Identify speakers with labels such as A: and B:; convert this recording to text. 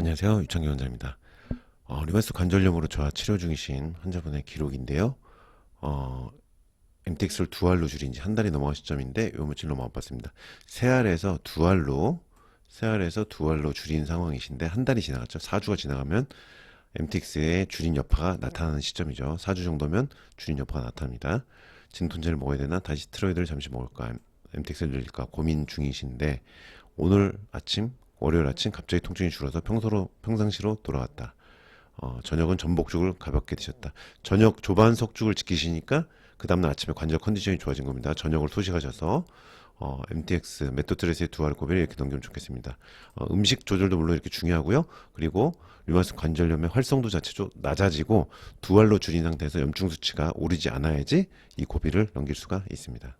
A: 안녕하세요. 유창기 원장입니다. 어, 리마스 관절염으로 저와 치료 중이신 환자분의 기록인데요. 어, MTX를 두 알로 줄인 지 한 달이 넘어간 시점인데 요 며칠 너무 아팠습니다. 세 알에서 두 알로 세 알에서 두 알로 줄인 상황이신데 한 달이 지나갔죠. 4주가 지나가면 MTX의 줄인 여파가 나타나는 시점이죠. 4주 정도면 줄인 여파가 나타납니다. 진통제를 먹어야 되나 다시 스테로이드를 잠시 먹을까 MTX를 늘릴까 고민 중이신데 오늘 아침 월요일 아침 갑자기 통증이 줄어서 평소로 평상시로 돌아왔다. 어, 저녁은 전복죽을 가볍게 드셨다. 저녁 조반 석죽을 지키시니까 그 다음날 아침에 관절 컨디션이 좋아진 겁니다. 저녁을 소식하셔서 어, MTX 메토트레스의 두알 고비를 이렇게 넘기면 좋겠습니다. 어, 음식 조절도 물론 이렇게 중요하고요. 그리고 류마스 관절염의 활성도 자체도 낮아지고 두 알로 줄인 상태에서 염증 수치가 오르지 않아야지 이 고비를 넘길 수가 있습니다.